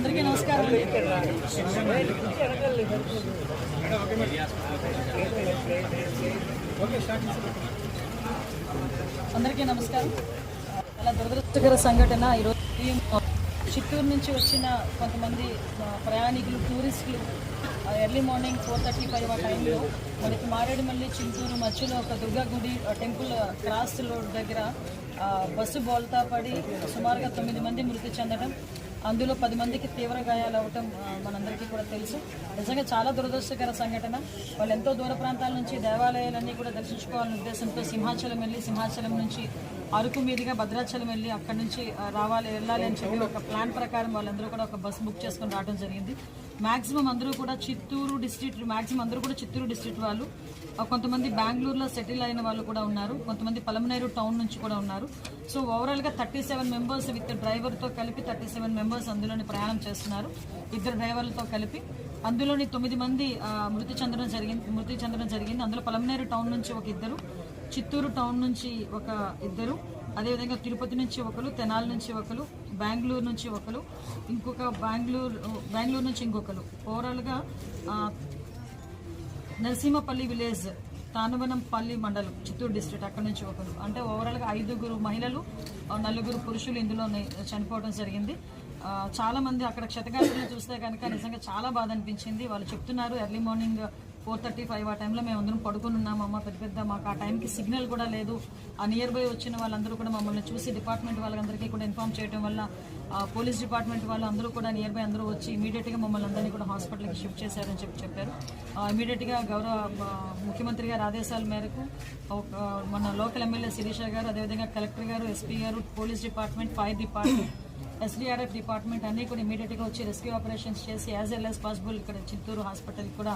అందరికీ నమస్కారం అందరికీ నమస్కారం. చాలా దురదృష్టకర సంఘటన ఈరోజు. చిత్తూరు నుంచి వచ్చిన కొంతమంది ప్రయాణికులు టూరిస్టులు early morning four thirty five ఆ టైంలో మనకి మారేడుమల్లి చింతూరు మధ్యలో ఒక దుర్గా గుడి టెంపుల్ క్రాస్ రోడ్ దగ్గర బస్సు బోల్తా పడి సుమారుగా తొమ్మిది మంది మృతి చెందడం అందులో పది మందికి తీవ్ర గాయాలు అవ్వటం మనందరికీ కూడా తెలుసు. నిజంగా చాలా దురదృష్టకర సంఘటన. వాళ్ళు ఎంతో దూర ప్రాంతాల నుంచి దేవాలయాలన్నీ కూడా దర్శించుకోవాలనే ఉద్దేశంతో సింహాచలం వెళ్ళి సింహాచలం నుంచి అరకు మీదుగా భద్రాచలం వెళ్ళి అక్కడి నుంచి రావాలి వెళ్ళాలి అని చెప్పి ఒక ప్లాన్ ప్రకారం వాళ్ళందరూ కూడా ఒక బస్సు బుక్ చేసుకొని రావడం జరిగింది. మ్యాక్సిమం అందరూ కూడా చిత్తూరు డిస్ట్రిక్ట్ మ్యాక్సిమం అందరూ కూడా చిత్తూరు డిస్ట్రిక్ట్ వాళ్ళు. కొంతమంది బెంగళూరులో సెటిల్ అయిన వాళ్ళు కూడా ఉన్నారు. కొంతమంది పలమనేరు టౌన్ నుంచి కూడా ఉన్నారు. సో ఓవరాల్గా థర్టీ సెవెన్ మెంబర్స్ విత్ డ్రైవర్తో కలిపి థర్టీ సెవెన్ మెంబర్స్ అందులోని ప్రయాణం చేస్తున్నారు. ఇద్దరు డ్రైవర్లతో కలిపి. అందులోని తొమ్మిది మంది మృతి చెందడం జరిగింది మృతి చెందడం జరిగింది. అందులో పలమనేరు టౌన్ నుంచి ఒక ఇద్దరు చిత్తూరు టౌన్ నుంచి ఒక ఇద్దరు. అదేవిధంగా తిరుపతి నుంచి ఒకరు తెనాలి నుంచి ఒకరు బెంగళూరు నుంచి ఒకరు ఇంకొక బెంగళూరు బెంగళూరు నుంచి ఇంకొకరు. ఓవరాల్గా నరసింహపల్లి విలేజ్ తానవనంపల్లి మండలం చిత్తూరు డిస్ట్రిక్ట్ అక్కడ నుంచి ఒకరు. అంటే ఓవరాల్గా ఐదుగురు మహిళలు నలుగురు పురుషులు ఇందులో చనిపోవడం జరిగింది. చాలామంది చాలా మంది అక్కడ క్షతగాత్రులు చూస్తే కనుక నిజంగా చాలా బాధ అనిపించింది. వాళ్ళు చెప్తున్నారు early morning four thirty five ఆ టైంలో మేము అందరం పడుకుని ఉన్నామమ్మ పెద్ద పెద్ద మాకు ఆ టైంకి సిగ్నల్ కూడా లేదు. ఆ నియర్ బై వచ్చిన వాళ్ళందరూ కూడా మమ్మల్ని చూసి డిపార్ట్మెంట్ వాళ్ళందరికీ కూడా ఇన్ఫార్మ్ చేయడం వల్ల ఆ, పోలీస్ డిపార్ట్మెంట్ వాళ్ళు అందరూ కూడా నియర్ బై అందరూ వచ్చి ఇమీడియట్గా మమ్మల్ని అందరినీ కూడా హాస్పిటల్కి షిఫ్ట్ చేశారని చెప్పి చెప్పారు. ఇమీడియట్గా గౌరవ ముఖ్యమంత్రి గారి ఆదేశాల మేరకు మన లోకల్ ఎమ్మెల్యే శిరీష గారు అదేవిధంగా కలెక్టర్ గారు ఎస్పీ గారు police department fire department SDRF department అన్నీ కూడా ఇమీడియట్గా వచ్చి రెస్క్యూ ఆపరేషన్స్ చేసి యాజ్ వెల్ యాజ్ పాసిబుల్ ఇక్కడ చిత్తూరు హాస్పిటల్ కూడా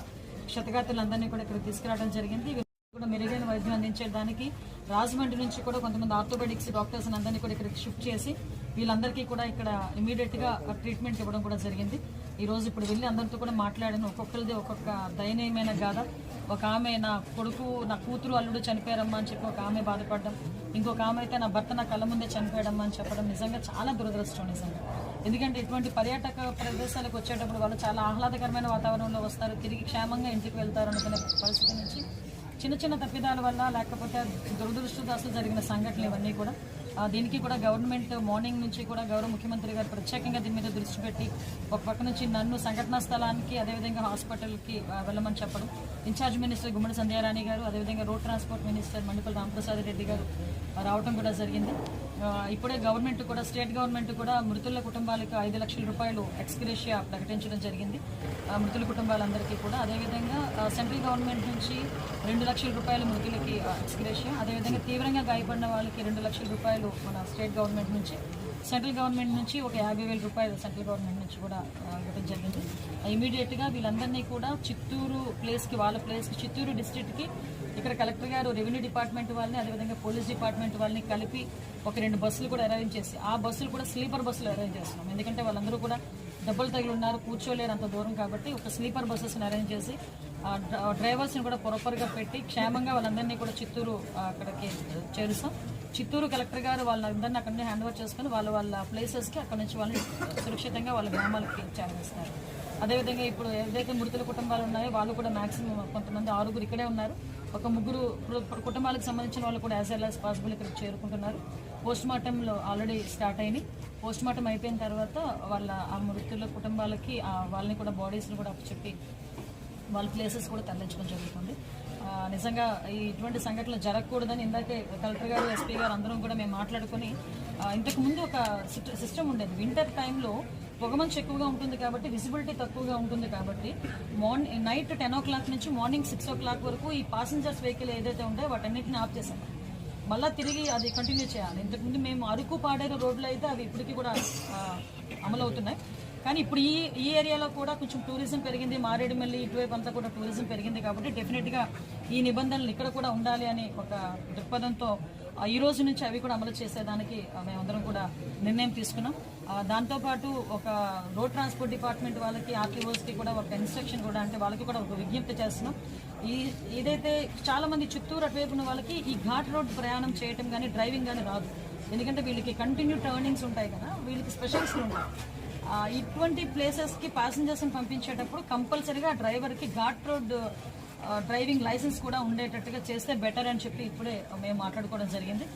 క్షతగాతులందరినీ కూడా ఇక్కడ తీసుకురావడం జరిగింది. వీళ్ళకి కూడా మెరుగైన వైద్యం అందించేదానికి రాజమండ్రి నుంచి కూడా కొంతమంది ఆర్థోపెడిక్స్ డాక్టర్స్ అందరినీ కూడా ఇక్కడికి షిఫ్ట్ చేసి వీళ్ళందరికీ కూడా ఇక్కడ ఇమీడియట్గా ట్రీట్మెంట్ ఇవ్వడం కూడా జరిగింది. ఈ రోజు ఇప్పుడు వెళ్ళి అందరితో కూడా మాట్లాడాను. ఒక్కొక్కరిది ఒక్కొక్క దయనీయమైన గాథ. ఒక ఆమె నా కొడుకు నా కూతురు అల్లుడు చనిపోయారమ్మా అని చెప్పి ఒక ఆమె బాధపడడం. ఇంకొక ఆమె అయితే నా భర్త నా కళ్ళ ముందే చనిపోయాడమ్మా అని చెప్పడం నిజంగా చాలా దురదృష్టం నిజంగా. ఎందుకంటే ఇటువంటి పర్యాటక ప్రదేశాలకు వచ్చేటప్పుడు వాళ్ళు చాలా ఆహ్లాదకరమైన వాతావరణంలో వస్తారు. తిరిగి క్షేమంగా ఇంటికి వెళ్తారు అనుకునే పరిస్థితి నుంచి చిన్న చిన్న తప్పిదాల వల్ల లేకపోతే దురదృష్టదాసులు జరిగిన సంఘటనలు ఇవన్నీ కూడా దీనికి కూడా గవర్నమెంట్ మార్నింగ్ నుంచి కూడా గౌరవ ముఖ్యమంత్రి గారు ప్రత్యేకంగా దీని మీద దృష్టి పెట్టి ఒక పక్క నుంచి నన్ను సంఘటనా స్థలానికి అదేవిధంగా హాస్పిటల్కి వెళ్ళమని చెప్పడం. ఇన్ఛార్జ్ మినిస్టర్ గుమ్మడి సంధ్యారాణి గారు అదేవిధంగా road transport minister Mandipalli Ramprasad Reddy గారు రావడం కూడా జరిగింది. ఇప్పుడే గవర్నమెంట్ కూడా స్టేట్ గవర్నమెంట్ కూడా మృతుల కుటుంబాలకు ఐదు లక్షల రూపాయలు ఎక్స్గ్రేషియా ప్రకటించడం జరిగింది. ఆ, మృతుల కుటుంబాలందరికీ కూడా. అదేవిధంగా సెంట్రల్ గవర్నమెంట్ నుంచి రెండు లక్షల రూపాయలు మృతులకి ఆ, ఎక్స్గ్రేషియా అదేవిధంగా తీవ్రంగా గాయపడిన వాళ్ళకి రెండు లక్షల రూపాయలు మన స్టేట్ గవర్నమెంట్ నుంచి సెంట్రల్ గవర్నమెంట్ నుంచి ఒక యాభై వేల రూపాయలు సెంట్రల్ గవర్నమెంట్ నుంచి కూడా ఇవ్వడం జరిగింది. ఇమీడియట్గా వీళ్ళందరినీ కూడా చిత్తూరు ప్లేస్కి వాళ్ళ ప్లేస్కి చిత్తూరు డిస్టిక్కి ఇక్కడ కలెక్టర్ గారు రెవెన్యూ డిపార్ట్మెంట్ వాళ్ళని అదేవిధంగా పోలీస్ డిపార్ట్మెంట్ వాళ్ళని కలిపి ఒక రెండు బస్సులు కూడా అరేంజ్ చేసి ఆ బస్సులు కూడా స్లీపర్ బస్సులు అరేంజ్ చేస్తున్నాం. ఎందుకంటే వాళ్ళందరూ కూడా దెబ్బలు తగిలి ఉన్నారు కూర్చోలేరు అంత దూరం కాబట్టి ఒక స్లీపర్ బస్సెస్ని అరేంజ్ చేసి డ్రైవర్స్ని కూడా ప్రాపర్గా పెట్టి క్షేమంగా వాళ్ళందరినీ కూడా చిత్తూరు అక్కడికి చేరుస్తాం. చిత్తూరు కలెక్టర్ గారు వాళ్ళందరినీ అక్కడ నుంచి హ్యాండ్ ఓవర్ చేసుకుని వాళ్ళ వాళ్ళ ప్లేసెస్కి అక్కడ నుంచి వాళ్ళని సురక్షితంగా వాళ్ళ గ్రామాలకి చేరవేస్తారు అదేవిధంగా ఇప్పుడు ఏదైతే మృతుల కుటుంబాలు ఉన్నాయో వాళ్ళు కూడా మాక్సిమం కొంతమంది ఆరుగురు ఇక్కడే ఉన్నారు. ఒక ముగ్గురు కుటుంబాలకు సంబంధించిన వాళ్ళు కూడా యాజ్ వెల్ యాజ్ పాసిబుల్ ఇక్కడికి చేరుకుంటున్నారు. పోస్ట్ మార్టంలో ఆల్రెడీ స్టార్ట్ అయినాయి. పోస్ట్ మార్టం అయిపోయిన తర్వాత వాళ్ళ ఆ మృతుల కుటుంబాలకి వాళ్ళని కూడా బాడీస్ని కూడా చెప్పి వాళ్ళ ప్లేసెస్ కూడా తరలించడం జరుగుతుంది. నిజంగా ఈ ఇటువంటి సంఘటనలు జరగకూడదని ఇందాకే కలెక్టర్ గారు ఎస్పీ గారు అందరం కూడా మేము మాట్లాడుకొని ఇంతకుముందు ఒక సిస్టమ్ ఉండేది. వింటర్ టైంలో పొగమంచు ఎక్కువగా ఉంటుంది కాబట్టి విజిబిలిటీ తక్కువగా ఉంటుంది కాబట్టి morning night ten o'clock నుంచి మార్నింగ్ సిక్స్ ఓ క్లాక్ వరకు ఈ పాసెంజర్స్ వెహికల్ ఏదైతే ఉంటాయో వాటన్నిటిని ఆఫ్ చేశాం. మళ్ళీ తిరిగి అది కంటిన్యూ చేయాలి. ఇంతకుముందు మేము అరకు పాడేరు రోడ్లు అయితే అవి ఇప్పటికీ కూడా అమలవుతున్నాయి. కానీ ఇప్పుడు ఈ ఈ ఏరియాలో కూడా కొంచెం టూరిజం పెరిగింది. మారేడుమల్లి ఇటువైపు అంతా కూడా టూరిజం పెరిగింది కాబట్టి డెఫినెట్గా ఈ నిబంధనలు ఇక్కడ కూడా ఉండాలి అని ఒక దృక్పథంతో ఈ రోజు నుంచి అవి కూడా అమలు చేసేదానికి మేమందరం కూడా నిర్ణయం తీసుకున్నాం. దాంతోపాటు ఒక రోడ్ ట్రాన్స్పోర్ట్ డిపార్ట్మెంట్ వాళ్ళకి ఆర్టీఓస్కి కూడా ఒక ఇన్స్ట్రక్షన్ కూడా అంటే వాళ్ళకి కూడా ఒక విజ్ఞప్తి చేస్తున్నాం. ఈ ఏదైతే చాలా మంది చిత్తూరు అటువైపు ఉన్న వాళ్ళకి ఈ ఘాట్ రోడ్ ప్రయాణం చేయటం కానీ డ్రైవింగ్ కానీ రాదు. ఎందుకంటే వీళ్ళకి కంటిన్యూ టర్నింగ్స్ ఉంటాయి కదా వీళ్ళకి స్పెషలిస్టులు ఉంటాయి ఇటువంటి ప్లేసెస్కి ప్యాసింజర్స్ని పంపించేటప్పుడు కంపల్సరీగా డ్రైవర్కి ఘాట్ రోడ్ డ్రైవింగ్ లైసెన్స్ కూడా ఉండేటట్టుగా చేస్తే బెటర్ అని చెప్పి ఇప్పుడే మేము మాట్లాడుకోవడం జరిగింది.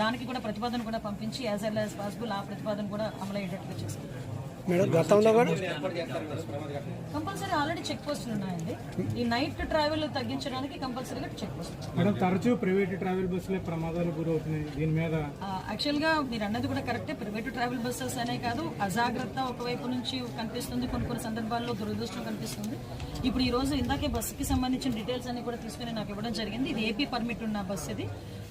దానికి కూడా ప్రతిపాదన కూడా పంపించి యాజ్ ఎల్ యాజ్ పాసిబుల్ ఆ ప్రతిపాదన కూడా అమలు అయ్యేటట్టుగా చేస్తాం. మేడం గతంలో కూడా? కంపల్సరీ ఆల్రెడీ చెక్ పోస్టులు ఉన్నాయండి. ఈ నైట్ ట్రావెల్ తగ్గించడానికి కంపల్సరీగా చెక్ పోస్ట్ మేడం తరచూ ప్రైవేట్ ట్రావెల్ బస్సులే ప్రమాదాలు గురవుతున్నాయి. దీని మీద యాక్చువల్గా మీరు అన్నది కూడా కరెక్టే. ప్రైవేట్ ట్రావెల్ బస్సెస్ అనే కాదు అజాగ్రత్త ఒకవైపు నుంచి కనిపిస్తుంది. కొన్ని కొన్ని సందర్భాల్లో దురదృష్టం కనిపిస్తుంది. ఇప్పుడు ఈ రోజు ఇందాకే బస్సుకి సంబంధించిన డీటెయిల్స్ అన్ని కూడా తీసుకుని నాకు ఇవ్వడం జరిగింది. ఇది ఏపీ పర్మిట్ ఉన్న బస్ ఇది.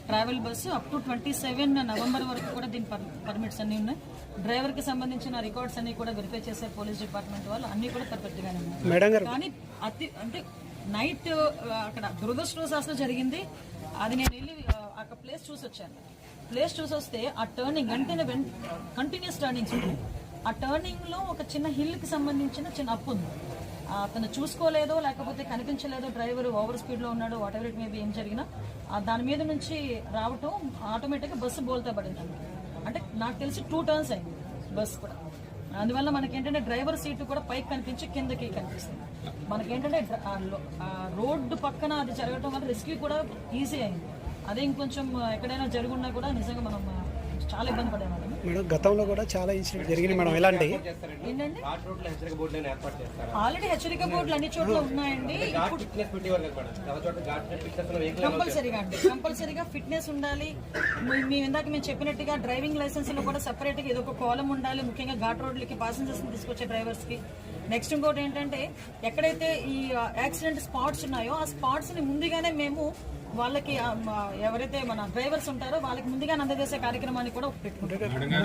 Travel bus up to twenty seven November వరకు కూడా దీని పర్మిట్స్ అన్ని ఉన్నాయి. డ్రైవర్కి సంబంధించిన రికార్డ్స్ అన్ని కూడా వెరిఫై చేసే పోలీస్ డిపార్ట్మెంట్ వాళ్ళు అన్ని కూడా పర్ఫెక్ట్ గానే ఉన్నాయి కానీ అతి అంటే నైట్ అక్కడ దురదృష్టవశాస్తు జరిగింది. అది నేను వెళ్ళి అక్కడ ప్లేస్ చూసి వచ్చాను ప్లేస్ చూసి వస్తే ఆ టర్నింగ్ అంటే కంటిన్యూస్ టర్నింగ్స్ ఉంటాయి ఆ టర్నింగ్లో ఒక చిన్న హిల్కి సంబంధించిన చిన్న అప్పు ఉంది అతను చూసుకోలేదో లేకపోతే కనిపించలేదో డ్రైవర్ ఓవర్ స్పీడ్లో ఉన్నాడు వాట్ ఎవర్ ఇట్ మేబీ ఏం జరిగినా దాని మీద నుంచి రావటం ఆటోమేటిక్గా బస్సు బోల్తా పడింది అంటే నాకు తెలిసి టూ టర్న్స్ అయింది బస్సు కూడా. అందువల్ల మనకి ఏంటంటే డ్రైవర్ సీట్ కూడా పైకి కనిపించి కిందకి కనిపిస్తుంది. మనకేంటంటే రోడ్డు పక్కన అది జరగడం వల్ల రెస్క్యూ కూడా ఈజీ అయింది. అదే ఇంకొంచెం ఎక్కడైనా జరుగున్నా కూడా నిజంగా మనం చాలా ఇబ్బంది పడేవాళ్ళం. మేడం గతంలో కూడా చాలా ఇన్సిడెంట్ జరిగినాయి మేడం. చేస్తారు? ఆల్రెడీ హెచ్చరిక బోర్డులు అన్ని చోట్ల ఉన్నాయండి. కంపల్సరీగా అండి. కంపల్సరీగా ఫిట్నెస్ ఉండాలి. మీ- మేము ఇందాక మేము చెప్పినట్టుగా డ్రైవింగ్ లైసెన్స్లో కూడా సెపరేట్గా ఏదో ఒక కాలం ఉండాలి. ముఖ్యంగా ఘాట్ రోడ్లకి పాసెంజర్స్ తీసుకొచ్చే డ్రైవర్స్కి నెక్స్ట్ ఇంకోటి ఏంటంటే ఎక్కడైతే ఈ యాక్సిడెంట్ స్పాట్స్ ఉన్నాయో ఆ స్పాట్స్ని ముందుగానే మేము వాళ్ళకి ఎవరైతే మన డ్రైవర్స్ ఉంటారో వాళ్ళకి ముందుగానే అందజేసే కార్యక్రమాన్ని కూడా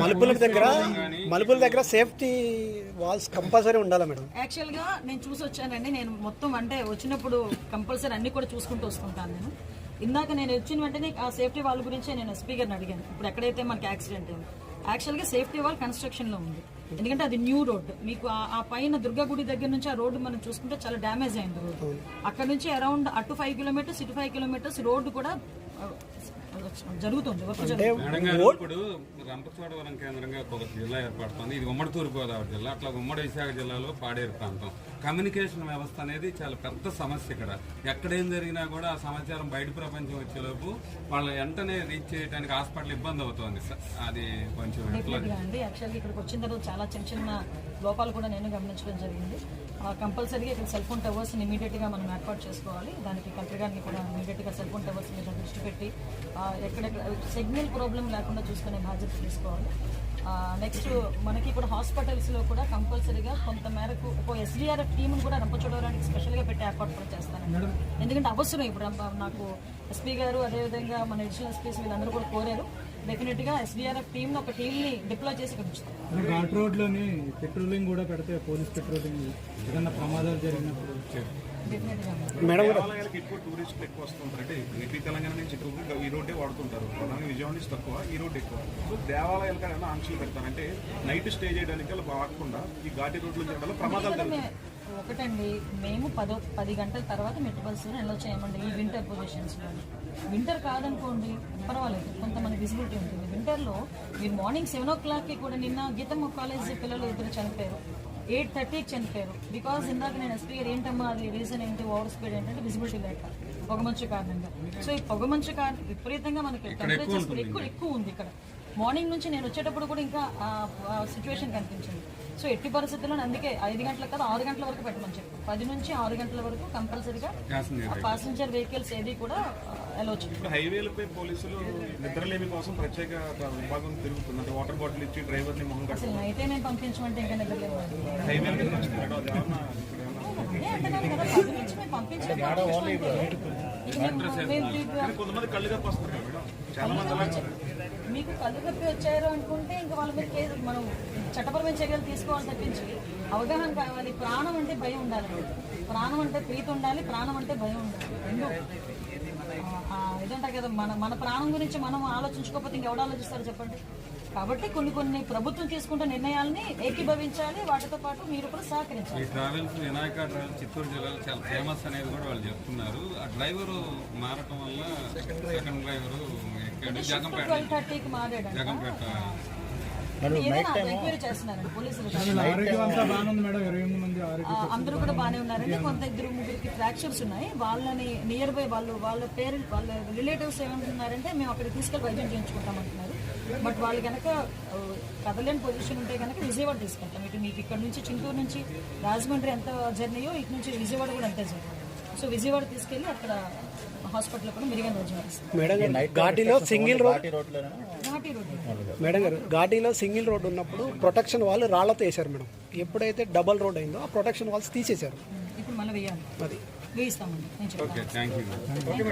మలుపుల దగ్గర మలుపుల దగ్గర సేఫ్టీ వాల్స్ కంపల్సరీ ఉండాలా మేడం? యాక్చువల్గా నేను చూసి వచ్చానండి. నేను మొత్తం అంటే వచ్చినప్పుడు కంపల్సరీ అన్ని కూడా చూసుకుంటూ వస్తుంటాను నేను. ఇందాక నేను వచ్చిన వెంటనే ఆ సేఫ్టీ వాళ్ళ గురించే నేను ఎస్పీ గారిని అడిగాను. ఇప్పుడు ఎక్కడైతే మనకి యాక్సిడెంట్ అయింది. యాక్చువల్గా సేఫ్టీ వాల్ కన్స్ట్రక్షన్లో ఉంది. ఎందుకంటే అది న్యూ రోడ్. మీకు ఆ- పైన దుర్గా గుడి దగ్గర నుంచి ఆ రోడ్డు మనం చూసుకుంటే చాలా డ్యామేజ్ అయింది రోడ్ అక్కడ నుంచి అరౌండ్ అటు ఫైవ్ కిలోమీటర్స్ ఇటు ఫైవ్ కిలోమీటర్స్ రోడ్డు కూడా జరుగుతుంది ఇప్పుడు రంపచోడవరం కేంద్రంగా ఒక జిల్లా ఏర్పడుతుంది. ఇది ఉమ్మడి తూర్పుగోదావరి జిల్లా. అట్లా ఉమ్మడి విశాఖ జిల్లాలో పాడేరు ప్రాంతం. కమ్యూనికేషన్ వ్యవస్థ అనేది చాలా పెద్ద సమస్య ఇక్కడ. ఎక్కడేం జరిగినా కూడా ఆ సమాచారం బయట ప్రపంచం వచ్చేలోపు వాళ్ళ వెంటనే రీచ్ చేయడానికి హాస్పిటల్ ఇబ్బంది అవుతుంది. అది కొంచెం యాక్చువల్గా ఇక్కడికి వచ్చిన తర్వాత చాలా చిన్న చిన్న లోపాలు కూడా నేను గమనించడం జరిగింది. కంపల్సరీగా ఇక్కడ సెల్ ఫోన్ టవర్స్ ఇమీడియట్గా మనం ఏర్పాటు చేసుకోవాలి. దానికి కలెక్టర్ గారిని కూడా ఇమీడియట్గా సెల్ ఫోన్ టవర్స్ మీద దృష్టి పెట్టి ఎక్కడెక్కడ సిగ్నల్ ప్రాబ్లం లేకుండా చూసుకునే బాధ్యత తీసుకోవాలి. నెక్స్ట్ మనకి ఇప్పుడు హాస్పిటల్స్లో కూడా కంపల్సరీగా కొంత మేరకు ఒక ఎస్డీఆర్ఎఫ్ టీంను కూడా రంపచోడవడానికి స్పెషల్గా పెట్టి ఏర్పాటు కూడా చేస్తాను. ఎందుకంటే అవసరం ఇప్పుడు నాకు ఎస్పీ గారు అదేవిధంగా మన అడిషనల్ ఎస్పీస్ వీళ్ళందరూ కూడా కోరారు. డెఫినెట్గా ఎస్డీఆర్ఎఫ్ టీంని ఒక టీంని డిప్లాయ్ చేసి ఉంచుతాం. ఘాట్ రోడ్లోని పెట్రోలింగ్ కూడా పెడితే పోలీస్ పెట్రోలింగ్ ఏదైనా ప్రమాదాలు జరిగినప్పుడు మేడం ఎక్కువ టూరిస్టులు ఎక్కువ ఏపీ తెలంగాణ నుంచి ఎక్కువ ఈ రోడ్డే వాడుతుంటారు. విజయవాడ నుంచి తక్కువ ఈ రోడ్ ఎక్కువ. సో ఆంక్షలు నైట్ స్టే చేయడానికి వాడకుండా ఈ ఘాటి రోడ్లు చేయడం వల్ల ప్రమాదాలు జరుగుతాయి. మే- ఒకటండి మేము పదో పది గంటల తర్వాత మెట్రో బస్సులు ఎలా చేయమండి ఈ వింటర్ పొజిషన్స్లో వింటర్ కాదనుకోండి పర్వాలేదు కొంతమంది విజిబిలిటీ ఉంటుంది. వింటర్లో మీరు మార్నింగ్ సెవెన్ ఓ క్లాక్కి కూడా నిన్న గీతమ్మ కాలేజ్ పిల్లలు ఇద్దరు చనిపోయారు. ఎయిట్ థర్టీకి చనిపోయారు. బికాజ్ ఇందాక నేను ఎస్పీ గారు ఏంటమ్మా అది రీజన్ ఏంటి ఓవర్ స్పీడ్ ఏంటంటే విజిబిలిటీ లేక పొగమంచు కారణంగా. సో ఈ పొగమంచు కారణం విపరీతంగా మనకి టెంపరేచర్స్ ఎక్కువ ఎక్కువ ఉంది ఇక్కడ. మార్నింగ్ నుంచి నేను వచ్చేటప్పుడు కూడా ఇంకా సిచ్యువేషన్ కనిపించింది. సో ఎట్టి పరిస్థితుల్లో అందుకే ఐదు గంటల కదా ఆరు గంటల వరకు పెట్టమని చెప్పి పది నుంచి ఆరు గంటల వరకు కంపల్సరీగా పాసెంజర్ వెహికల్స్ ఏది కూడా హైవేలపై పోలీసులు నిద్రలేమి కోసం ప్రత్యేక విభాగం తిరుగుతుంది. అంటే వాటర్ బాటిల్ ఇచ్చి మొహం నేను పంపించమంటే ఇంకా హైవేల మీద కొంతమంది కళ్ళు కప్పి వస్తారు చాలా మంది అలా మీకు కళ్ళు కప్పి వచ్చారు అనుకుంటే ఇంకా వాళ్ళ మీద కేసు మనం చట్టపరమైన చర్యలు తీసుకోవాలి తప్పించి అవగాహన కావాలి. ప్రాణం అంటే భయం ఉండాలి. ప్రాణం అంటే ప్రీతి ఉండాలి. ప్రాణం అంటే భయం ఉండాలి. రెండు. ఇదంటారు కదా మన మన ప్రాణం గురించి మనం ఆలోచించుకోకపోతే ఇంకెవడు ఆలోచిస్తారు చెప్పండి? కాబట్టి కొన్ని కొన్ని ప్రభుత్వం తీసుకుంటే నిర్ణయాలని ఏకీభవించాలి వాటితో పాటు మీరు కూడా సహకరించాలి. ఈ ట్రావెల్స్ వినాయక ట్రావెల్స్ చిత్తూరు జిల్లాలో చాలా ఫేమస్ అనేది కూడా వాళ్ళు చెప్తున్నారు. ఆ డ్రైవరు మారటం వల్ల సెకండ్ డ్రైవరు ఎక్కాడు జగంపేట జగంపేట. అందరూ కూడా బాగానే ఉన్నారండి. కొంత ఇద్దరు ముగ్గురికి ఫ్రాక్చర్స్ ఉన్నాయి. వాళ్ళని నియర్ బై వాళ్ళు వాళ్ళ పేరెంట్ వాళ్ళ రిలేటివ్స్ ఏమంటున్నారంటే మేము అక్కడ తీసుకెళ్ళి వైద్యం చేయించుకుంటాం అంటున్నారు. బట్ వాళ్ళు కనుక కదలేని పొజిషన్ ఉంటే కనుక విజయవాడ తీసుకెళ్తాం. ఇటు మీకు ఇక్కడ నుంచి చిత్తూరు నుంచి రాజమండ్రి ఎంత జర్నీయో ఇటు నుంచి విజయవాడ కూడా అంతే జర్నీ. సో విజయవాడ తీసుకెళ్ళి అక్కడ హాస్పిటల్లో కూడా మెరుగైన ఘాటీలో సింగిల్ రోడ్ మేడం గారు ఘాటీలో సింగిల్ రోడ్ ఉన్నప్పుడు ప్రొటెక్షన్ వాళ్ళు రాళ్ళతో వేశారు మేడం. ఎప్పుడైతే డబల్ రోడ్ అయిందో ఆ ప్రొటెక్షన్ వాల్స్ తీసేశారు. ఇప్పుడు మళ్ళీ వేయాలి. అది. వేయిస్తామండి.